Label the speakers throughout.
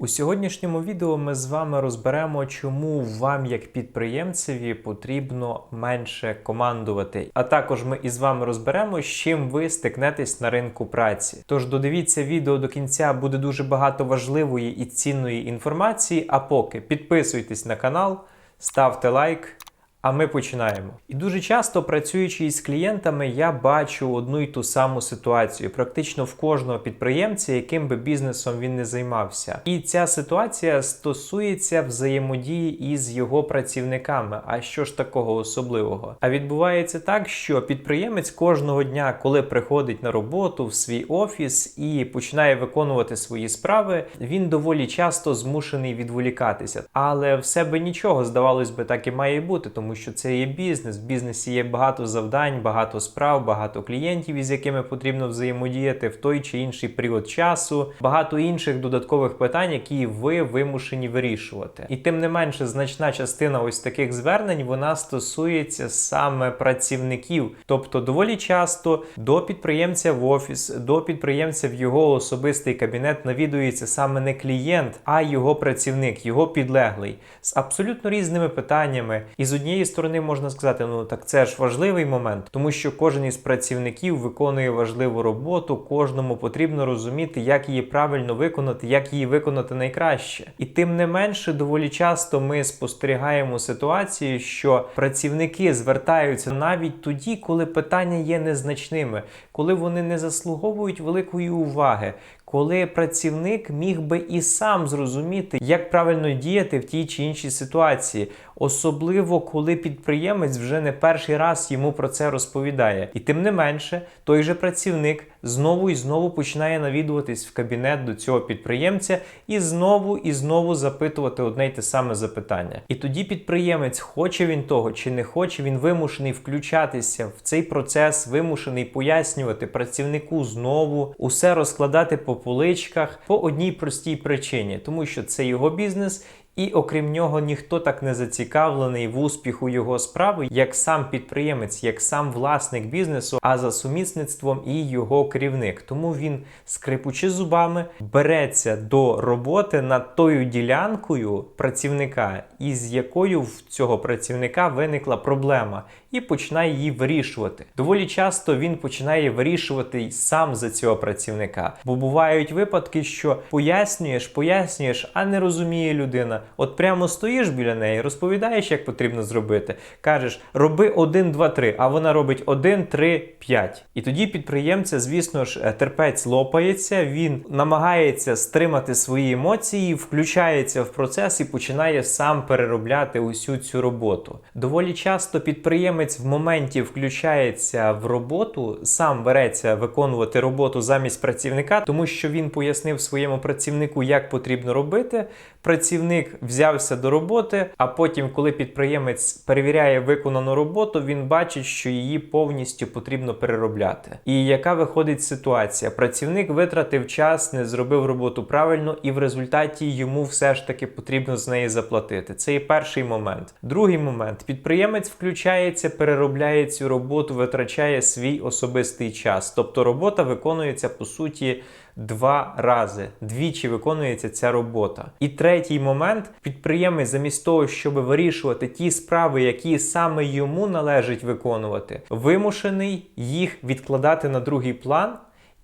Speaker 1: У сьогоднішньому відео ми з вами розберемо, чому вам, як підприємцеві, потрібно менше командувати. А також ми із вами розберемо, з чим ви стикнетесь на ринку праці. Тож додивіться відео до кінця, буде дуже багато важливої і цінної інформації. А поки підписуйтесь на канал, ставте лайк. А ми починаємо. І дуже часто працюючи із клієнтами, я бачу одну й ту саму ситуацію, практично в кожного підприємця, яким би бізнесом він не займався. І ця ситуація стосується взаємодії із його працівниками. А що ж такого особливого? А відбувається так, що підприємець кожного дня, коли приходить на роботу в свій офіс і починає виконувати свої справи, він доволі часто змушений відволікатися. Але в себе нічого здавалось би, так і має бути, тому що це є бізнес. В бізнесі є багато завдань, багато справ, багато клієнтів, із якими потрібно взаємодіяти в той чи інший період часу, багато інших додаткових питань, які ви вимушені вирішувати. І тим не менше, значна частина ось таких звернень вона стосується саме працівників, тобто доволі часто до підприємця в офіс, до підприємця в його особистий кабінет навідується саме не клієнт, а його працівник, його підлеглий з абсолютно різними питаннями. І з однієї сторони можна сказати, ну так це ж важливий момент, тому що кожен із працівників виконує важливу роботу, кожному потрібно розуміти, як її правильно виконати, як її виконати найкраще. І тим не менше, доволі часто ми спостерігаємо ситуацію, що працівники звертаються навіть тоді, коли питання є незначними, коли вони не заслуговують великої уваги. Коли працівник міг би і сам зрозуміти, як правильно діяти в тій чи іншій ситуації, особливо коли підприємець вже не перший раз йому про це розповідає. І тим не менше, той же працівник знову і знову починає навідуватись в кабінет до цього підприємця і знову і знову запитувати одне й те саме запитання. І тоді підприємець, хоче він того чи не хоче, він вимушений включатися в цей процес, вимушений пояснювати працівнику знову, усе розкладати по поличках по одній простій причині, тому що це його бізнес. І окрім нього ніхто так не зацікавлений в успіху його справи, як сам підприємець, як сам власник бізнесу, а за сумісництвом і його керівник. Тому він, скрипучи зубами, береться до роботи над тою ділянкою працівника, із якою в цього працівника виникла проблема, і починає її вирішувати. Доволі часто він починає вирішувати сам за цього працівника. Бо бувають випадки, що пояснюєш, пояснюєш, а не розуміє людина. От прямо стоїш біля неї, розповідаєш, як потрібно зробити. Кажеш, роби 1, 2, 3, а вона робить 1, 3, 5. І тоді підприємця, звісно ж, е, терпець лопається, він намагається стримати свої емоції, включається в процес і починає сам переробляти усю цю роботу. Доволі часто підприємець в моменті включається в роботу, сам береться виконувати роботу замість працівника, тому що він пояснив своєму працівнику, як потрібно робити. Працівник взявся до роботи, а потім, коли підприємець перевіряє виконану роботу, він бачить, що її повністю потрібно переробляти. І яка виходить ситуація? Працівник витратив час, не зробив роботу правильно, і в результаті йому все ж таки потрібно з неї заплатити. Це є перший момент. Другий момент: підприємець включається, переробляє цю роботу, витрачає свій особистий час. Тобто робота виконується по суті два рази. Двічі виконується ця робота. І третій момент: підприємець, замість того, щоб вирішувати ті справи, які саме йому належить виконувати, вимушений їх відкладати на другий план.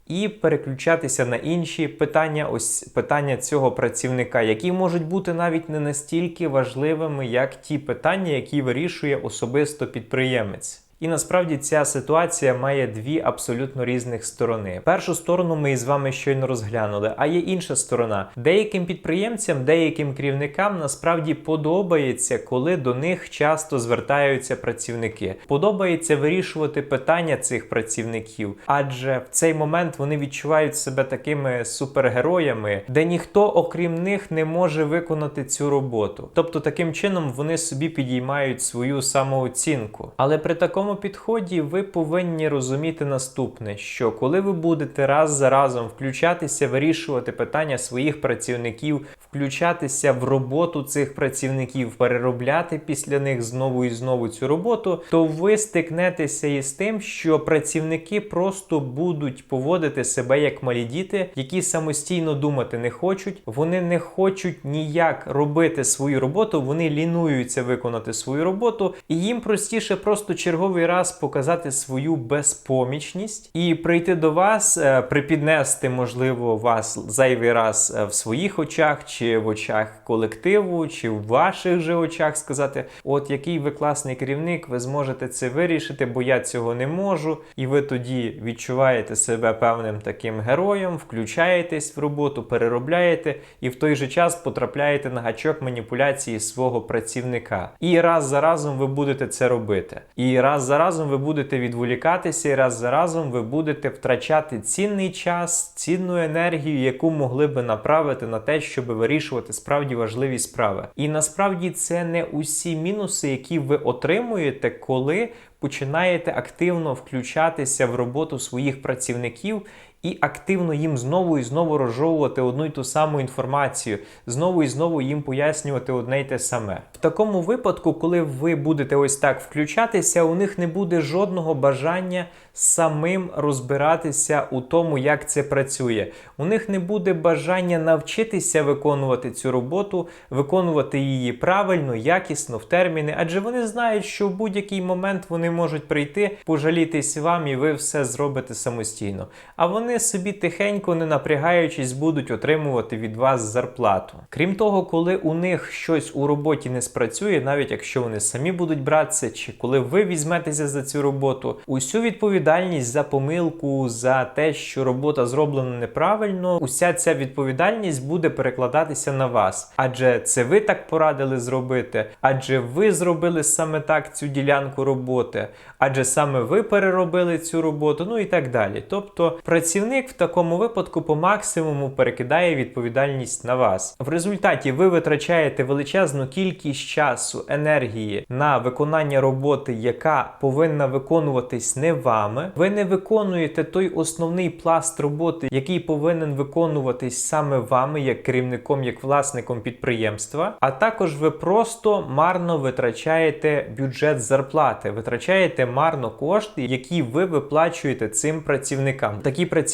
Speaker 1: І переключатися на інші питання, ось питання цього працівника, які можуть бути навіть не настільки важливими, як ті питання, які вирішує особисто підприємець. І насправді ця ситуація має дві абсолютно різних сторони. Першу сторону ми із вами щойно розглянули, а є інша сторона. Деяким підприємцям, деяким керівникам насправді подобається, коли до них часто звертаються працівники. Подобається вирішувати питання цих працівників, адже в цей момент вони відчувають себе такими супергероями, де ніхто, окрім них, не може виконати цю роботу. Тобто, таким чином вони собі підіймають свою самооцінку. Але при такому підході ви повинні розуміти наступне: що коли ви будете раз за разом включатися, вирішувати питання своїх працівників, включатися в роботу цих працівників, переробляти після них знову і знову цю роботу, то ви стикнетеся із тим, що працівники просто будуть поводити себе як малі діти, які самостійно думати не хочуть. Вони не хочуть ніяк робити свою роботу, вони лінуються виконати свою роботу, і їм простіше просто черговий раз показати свою безпомічність і прийти до вас, е, припіднести, можливо, вас зайвий раз е, в своїх очах, чи в очах колективу, чи в ваших же очах сказати: от який ви класний керівник, ви зможете це вирішити, бо я цього не можу. І ви тоді відчуваєте себе певним таким героєм, включаєтесь в роботу, переробляєте і в той же час потрапляєте на гачок маніпуляції свого працівника. І раз за разом ви будете це робити. І раз за разом ви будете відволікатися, і раз за разом ви будете втрачати цінний час, цінну енергію, яку могли би направити на те, щоб вирішувати справді важливі справи. І насправді це не усі мінуси, які ви отримуєте, коли починаєте активно включатися в роботу своїх працівників. І активно їм знову і знову розжовувати одну й ту саму інформацію, знову і знову їм пояснювати одне й те саме. В такому випадку, коли ви будете ось так включатися, у них не буде жодного бажання самим розбиратися у тому, як це працює. У них не буде бажання навчитися виконувати цю роботу, виконувати її правильно, якісно, в терміни, адже вони знають, що в будь-який момент вони можуть прийти, пожалітись вам, і ви все зробите самостійно. А вони собі тихенько, не напрягаючись, будуть отримувати від вас зарплату. Крім того, коли у них щось у роботі не спрацює, навіть якщо вони самі будуть братися, чи коли ви візьметеся за цю роботу, усю відповідальність за помилку, за те, що робота зроблена неправильно, уся ця відповідальність буде перекладатися на вас. Адже це ви так порадили зробити, адже ви зробили саме так цю ділянку роботи, адже саме ви переробили цю роботу, ну і так далі. Тобто працівник в такому випадку по максимуму перекидає відповідальність на вас. В результаті ви витрачаєте величезну кількість часу, енергії на виконання роботи, яка повинна виконуватись не вами. Ви не виконуєте той основний пласт роботи, який повинен виконуватись саме вами, як керівником, як власником підприємства. А також ви просто марно витрачаєте бюджет зарплати, витрачаєте марно кошти, які ви виплачуєте цим працівникам. Такі працівники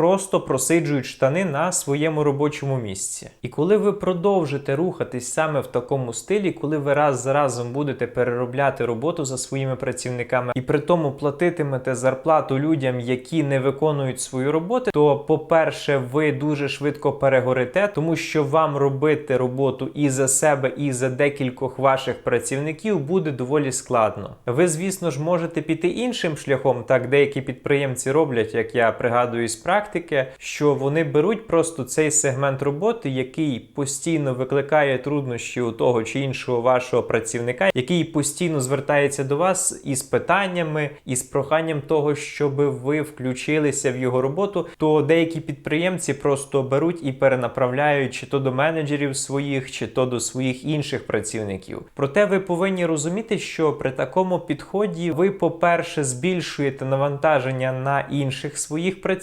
Speaker 1: просто просиджують штани на своєму робочому місці. І коли ви продовжите рухатись саме в такому стилі, коли ви раз за разом будете переробляти роботу за своїми працівниками і при тому платитимете зарплату людям, які не виконують свою роботу, то, по-перше, ви дуже швидко перегорите, тому що вам робити роботу і за себе, і за декількох ваших працівників буде доволі складно. Ви, звісно ж, можете піти іншим шляхом. Так деякі підприємці роблять, як я пригадую з практики, що вони беруть просто цей сегмент роботи, який постійно викликає труднощі у того чи іншого вашого працівника, який постійно звертається до вас із питаннями, із проханням того, щоб ви включилися в його роботу, то деякі підприємці просто беруть і перенаправляють чи то до менеджерів своїх, чи то до своїх інших працівників. Проте ви повинні розуміти, що при такому підході ви, по-перше, збільшуєте навантаження на інших своїх працівників,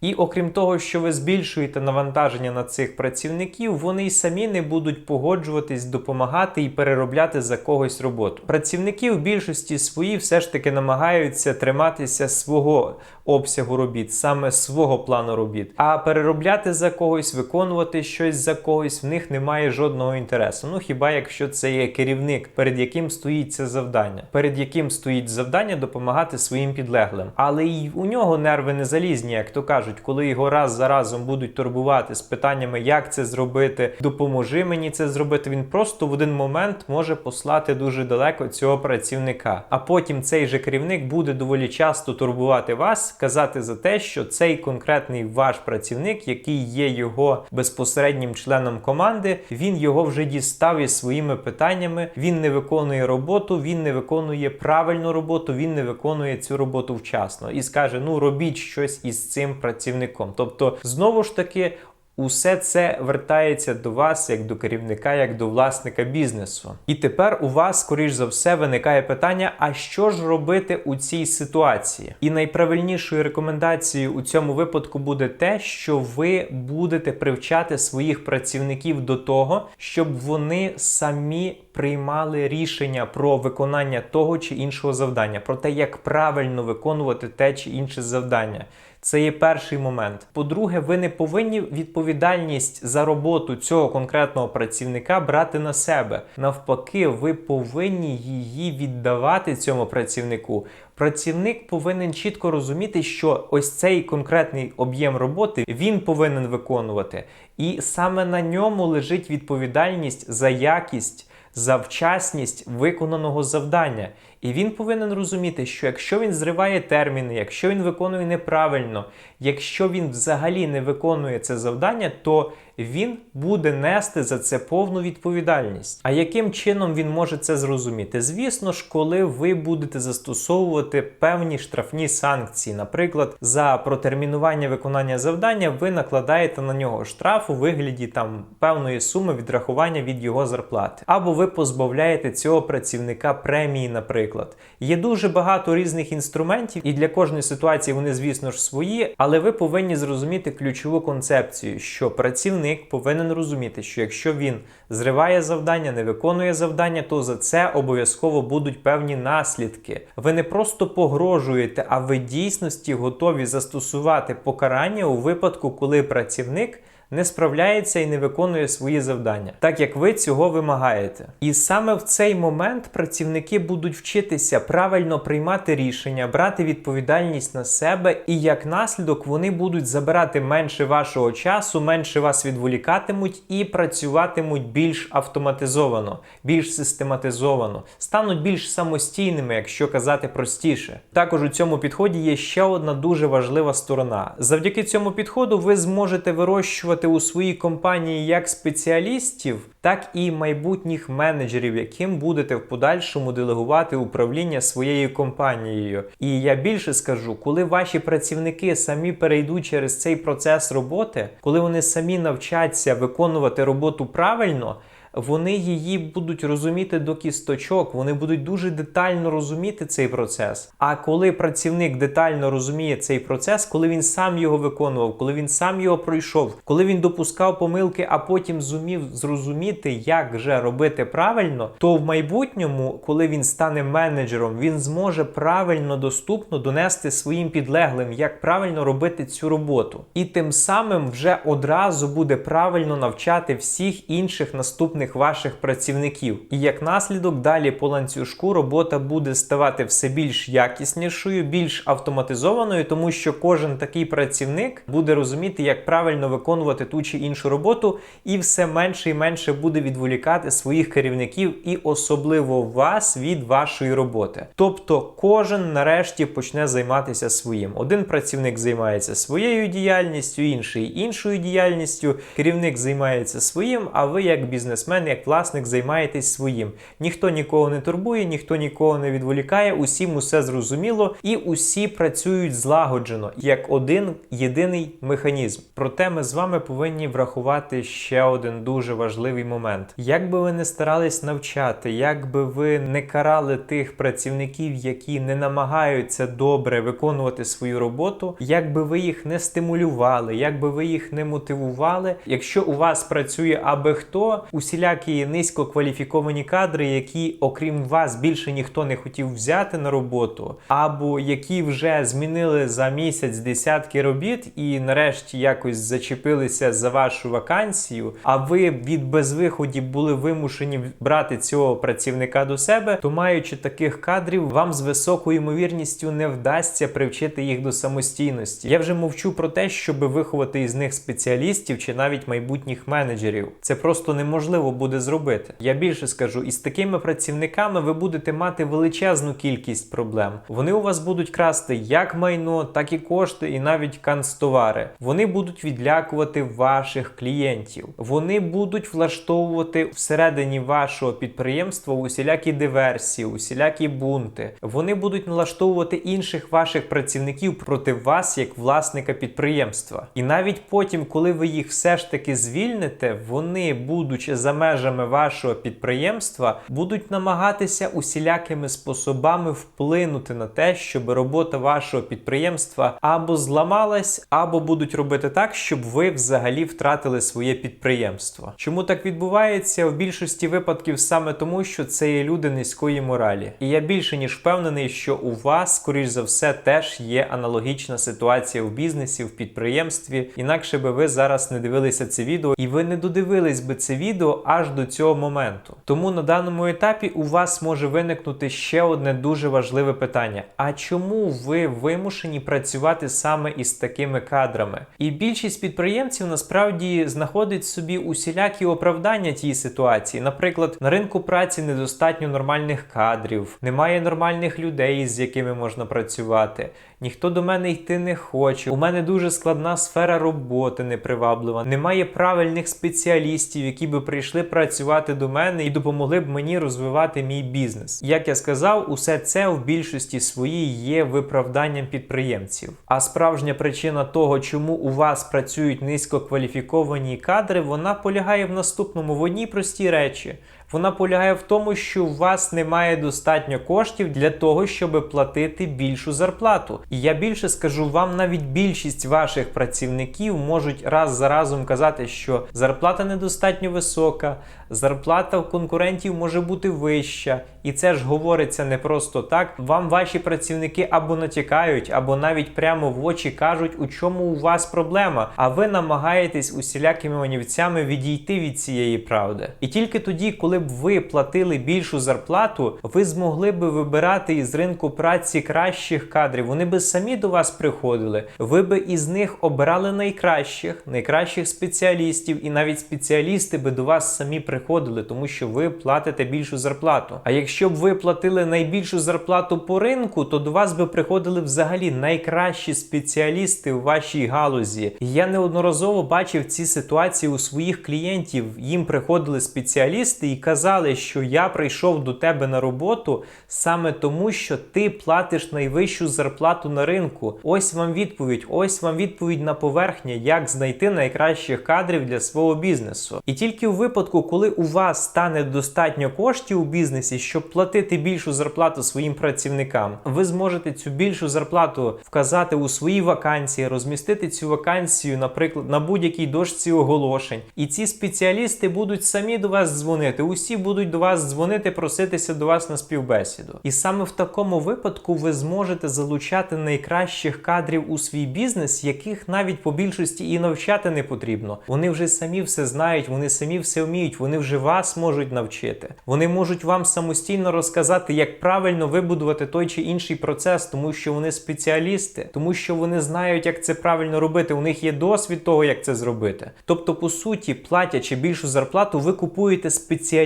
Speaker 1: і окрім того, що ви збільшуєте навантаження на цих працівників, вони й самі не будуть погоджуватись, допомагати і переробляти за когось роботу. Працівники в більшості свої все ж таки намагаються триматися свого обсягу робіт, саме свого плану робіт. А переробляти за когось, виконувати щось за когось в них немає жодного інтересу. Ну хіба якщо це є керівник, перед яким стоїть це завдання, перед яким стоїть завдання допомагати своїм підлеглим. Але й у нього нерви не залізні, як то кажуть, коли його раз за разом будуть турбувати з питаннями, як це зробити, допоможи мені це зробити. Він просто в один момент може послати дуже далеко цього працівника. А потім цей же керівник буде доволі часто турбувати вас, казати за те, що цей конкретний ваш працівник, який є його безпосереднім членом команди, він його вже дістав із своїми питаннями. Він не виконує роботу, він не виконує правильну роботу, він не виконує цю роботу вчасно і скаже: ну робіть щось із цим працівником. Тобто, знову ж таки. Усе це вертається до вас як до керівника, як до власника бізнесу. І тепер у вас, скоріш за все, виникає питання: а що ж робити у цій ситуації? І найправильнішою рекомендацією у цьому випадку буде те, що ви будете привчати своїх працівників до того, щоб вони самі приймали рішення про виконання того чи іншого завдання, про те, як правильно виконувати те чи інше завдання. Це є перший момент. По-друге, ви не повинні відповідальність за роботу цього конкретного працівника брати на себе. Навпаки, ви повинні її віддавати цьому працівнику. Працівник повинен чітко розуміти, що ось цей конкретний об'єм роботи він повинен виконувати, і саме на ньому лежить відповідальність за якість. За вчасність виконаного завдання, і він повинен розуміти, що якщо він зриває терміни, якщо він виконує неправильно, якщо він взагалі не виконує це завдання, то він буде нести за це повну відповідальність. А яким чином він може це зрозуміти? Звісно ж, коли ви будете застосовувати певні штрафні санкції, наприклад, за протермінування виконання завдання, ви накладаєте на нього штраф у вигляді там певної суми відрахування від його зарплати, або ви позбавляєте цього працівника премії, наприклад. Є дуже багато різних інструментів, і для кожної ситуації вони, звісно ж, свої, але ви повинні зрозуміти ключову концепцію, що працівник повинен розуміти, що якщо він зриває завдання, не виконує завдання, то за це обов'язково будуть певні наслідки. Ви не просто погрожуєте, а ви дійсності готові застосувати покарання у випадку, коли працівник не справляється і не виконує свої завдання, так як ви цього вимагаєте. І саме в цей момент працівники будуть вчитися правильно приймати рішення, брати відповідальність на себе, і як наслідок вони будуть забирати менше вашого часу, менше вас відволікатимуть і працюватимуть більш автоматизовано, більш систематизовано, стануть більш самостійними, якщо казати простіше. Також у цьому підході є ще одна дуже важлива сторона. Завдяки цьому підходу ви зможете вирощувати у своїй компанії як спеціалістів, так і майбутніх менеджерів, яким будете в подальшому делегувати управління своєю компанією. І я більше скажу, коли ваші працівники самі перейдуть через цей процес роботи, коли вони самі навчаться виконувати роботу правильно. Вони її будуть розуміти до кісточок, вони будуть дуже детально розуміти цей процес. А коли працівник детально розуміє цей процес, коли він сам його виконував, коли він сам його пройшов, коли він допускав помилки, а потім зумів зрозуміти, як же робити правильно, то в майбутньому, коли він стане менеджером, він зможе правильно доступно донести своїм підлеглим, як правильно робити цю роботу. І тим самим вже одразу буде правильно навчати всіх інших наступних ваших працівників. І як наслідок, далі по ланцюжку робота буде ставати все більш якіснішою, більш автоматизованою, тому що кожен такий працівник буде розуміти, як правильно виконувати ту чи іншу роботу, і все менше і менше буде відволікати своїх керівників і особливо вас від вашої роботи. Тобто кожен нарешті почне займатися своїм. Один працівник займається своєю діяльністю, інший іншою діяльністю, керівник займається своїм, а ви, як бізнесмен, як власник, займаєтесь своїм. Ніхто нікого не турбує, ніхто нікого не відволікає, усім усе зрозуміло, і усі працюють злагоджено як один єдиний механізм. Проте ми з вами повинні врахувати ще один дуже важливий момент. Як би ви не старались навчати, як би ви не карали тих працівників, які не намагаються добре виконувати свою роботу, як би ви їх не стимулювали, як би ви їх не мотивували, якщо у вас працює аби хто, усілякі низькокваліфіковані кадри, які, окрім вас, більше ніхто не хотів взяти на роботу, або які вже змінили за місяць десятки робіт і нарешті якось зачепилися за вашу вакансію, а ви від безвиходів були вимушені брати цього працівника до себе, то маючи таких кадрів, вам з високою ймовірністю не вдасться привчити їх до самостійності. Я вже мовчу про те, щоб виховати із них спеціалістів чи навіть майбутніх менеджерів. Це просто неможливо буде зробити. Я більше скажу, із такими працівниками ви будете мати величезну кількість проблем. Вони у вас будуть красти як майно, так і кошти, і навіть канцтовари. Вони будуть відлякувати ваших клієнтів. Вони будуть влаштовувати всередині вашого підприємства усілякі диверсії, усілякі бунти. Вони будуть налаштовувати інших ваших працівників проти вас як власника підприємства. І навіть потім, коли ви їх все ж таки звільните, вони, будучи за межами вашого підприємства, будуть намагатися усілякими способами вплинути на те, щоб робота вашого підприємства або зламалась, або будуть робити так, щоб ви взагалі втратили своє підприємство. Чому так відбувається? В більшості випадків саме тому, що це є люди низької моралі. І я більше ніж впевнений, що у вас, скоріш за все, теж є аналогічна ситуація в бізнесі, в підприємстві. Інакше би ви зараз не дивилися це відео, і ви не додивились би це відео аж до цього моменту. Тому на даному етапі у вас може виникнути ще одне дуже важливе питання: а чому ви вимушені працювати саме із такими кадрами? І більшість підприємців насправді знаходить собі усілякі оправдання тій ситуації. Наприклад, на ринку праці недостатньо нормальних кадрів, немає нормальних людей, з якими можна працювати. Ніхто до мене йти не хоче. У мене дуже складна сфера роботи неприваблива. Немає правильних спеціалістів, які би прийшли працювати до мене і допомогли б мені розвивати мій бізнес. Як я сказав, усе це в більшості своїй є виправданням підприємців. А справжня причина того, чому у вас працюють низькокваліфіковані кадри, вона полягає в наступному в одній простій речі. Вона полягає в тому, що у вас немає достатньо коштів для того, щоб платити більшу зарплату. І я більше скажу вам, навіть більшість ваших працівників можуть раз за разом казати, що зарплата недостатньо висока, зарплата в конкурентів може бути вища. І це ж говориться не просто так. Вам ваші працівники або натякають, або навіть прямо в очі кажуть, у чому у вас проблема. А ви намагаєтесь усілякими манівцями відійти від цієї правди. І тільки тоді, коли б ви платили більшу зарплату, ви змогли би вибирати із ринку праці кращих кадрів. Вони би самі до вас приходили. Ви би із них обирали найкращих, найкращих спеціалістів, і навіть спеціалісти би до вас самі приходили, тому що ви платите більшу зарплату. А якщо б ви платили найбільшу зарплату по ринку, то до вас би приходили взагалі найкращі спеціалісти у вашій галузі. Я неодноразово бачив ці ситуації у своїх клієнтів. Їм приходили спеціалісти і казали, що я прийшов до тебе на роботу саме тому, що ти платиш найвищу зарплату на ринку. Ось вам відповідь, ось вам відповідь на поверхня, як знайти найкращих кадрів для свого бізнесу. І тільки у випадку, коли у вас стане достатньо коштів у бізнесі, щоб платити більшу зарплату своїм працівникам, ви зможете цю більшу зарплату вказати у свої вакансії, розмістити цю вакансію, наприклад, на будь-якій дошці оголошень. І ці спеціалісти будуть самі до вас дзвонити. Усі будуть до вас дзвонити, проситися до вас на співбесіду. І саме в такому випадку ви зможете залучати найкращих кадрів у свій бізнес, яких навіть по більшості і навчати не потрібно. Вони вже самі все знають, вони самі все вміють, вони вже вас можуть навчити. Вони можуть вам самостійно розказати, як правильно вибудувати той чи інший процес, тому що вони спеціалісти, тому що вони знають, як це правильно робити. У них є досвід того, як це зробити. Тобто, по суті, платячи більшу зарплату, ви купуєте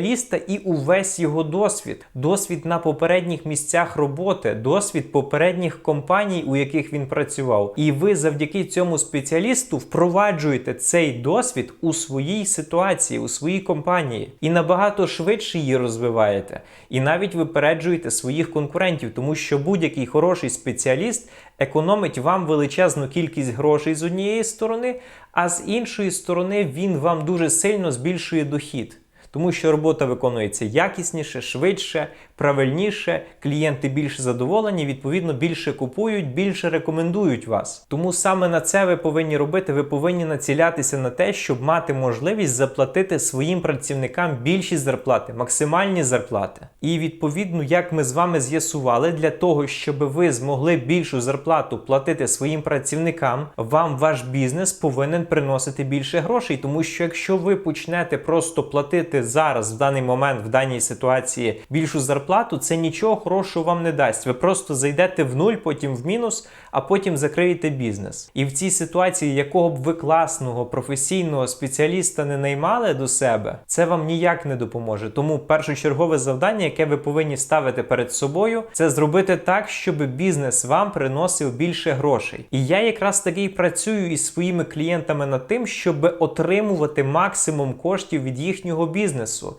Speaker 1: спеціаліста і увесь його досвід, досвід на попередніх місцях роботи, досвід попередніх компаній, у яких він працював. І ви завдяки цьому спеціалісту впроваджуєте цей досвід у своїй ситуації, у своїй компанії, і набагато швидше її розвиваєте. І навіть випереджуєте своїх конкурентів, тому що будь-який хороший спеціаліст економить вам величезну кількість грошей з однієї сторони, а з іншої сторони він вам дуже сильно збільшує дохід. Тому що робота виконується якісніше, швидше, правильніше, клієнти більше задоволені, відповідно, більше купують, більше рекомендують вас. Тому саме на це ви повинні робити. Ви повинні націлятися на те, щоб мати можливість заплатити своїм працівникам більші зарплати, максимальні зарплати. І відповідно, як ми з вами з'ясували, для того, щоб ви змогли більшу зарплату платити своїм працівникам, вам ваш бізнес повинен приносити більше грошей, тому що якщо ви почнете просто платити зараз, в даний момент, в даній ситуації більшу зарплату, це нічого хорошого вам не дасть. Ви просто зайдете в нуль, потім в мінус, а потім закриєте бізнес. І в цій ситуації, якого б ви класного професійного спеціаліста не наймали до себе, це вам ніяк не допоможе. Тому першочергове завдання, яке ви повинні ставити перед собою, це зробити так, щоб бізнес вам приносив більше грошей. І я якраз таки і працюю із своїми клієнтами над тим, щоб отримувати максимум коштів від їхнього бізнесу,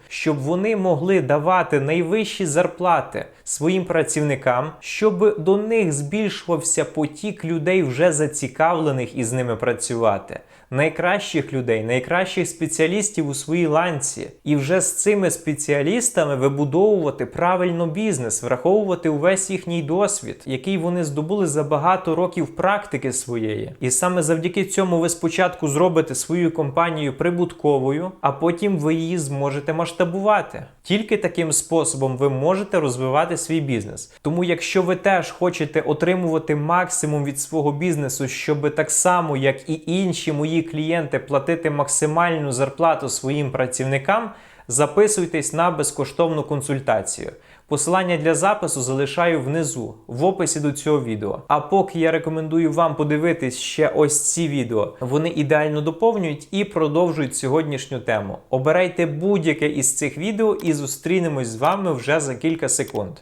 Speaker 1: щоб вони могли давати найвищі зарплати своїм працівникам, щоб до них збільшувався потік людей, вже зацікавлених із ними працювати. Найкращих людей, найкращих спеціалістів у своїй ланці, і вже з цими спеціалістами вибудовувати правильно бізнес, враховувати увесь їхній досвід, який вони здобули за багато років практики своєї. І саме завдяки цьому ви спочатку зробите свою компанію прибутковою, а потім ви її зможете масштабувати. Тільки таким способом ви можете розвивати свій бізнес. Тому, якщо ви теж хочете отримувати максимум від свого бізнесу, щоб так само, як і інші мої клієнти, платити максимальну зарплату своїм працівникам, записуйтесь на безкоштовну консультацію. Посилання для запису залишаю внизу в описі до цього відео. А поки я рекомендую вам подивитись ще ось ці відео, вони ідеально доповнюють і продовжують сьогоднішню тему. Обирайте будь-яке із цих відео і зустрінемось з вами вже за кілька секунд.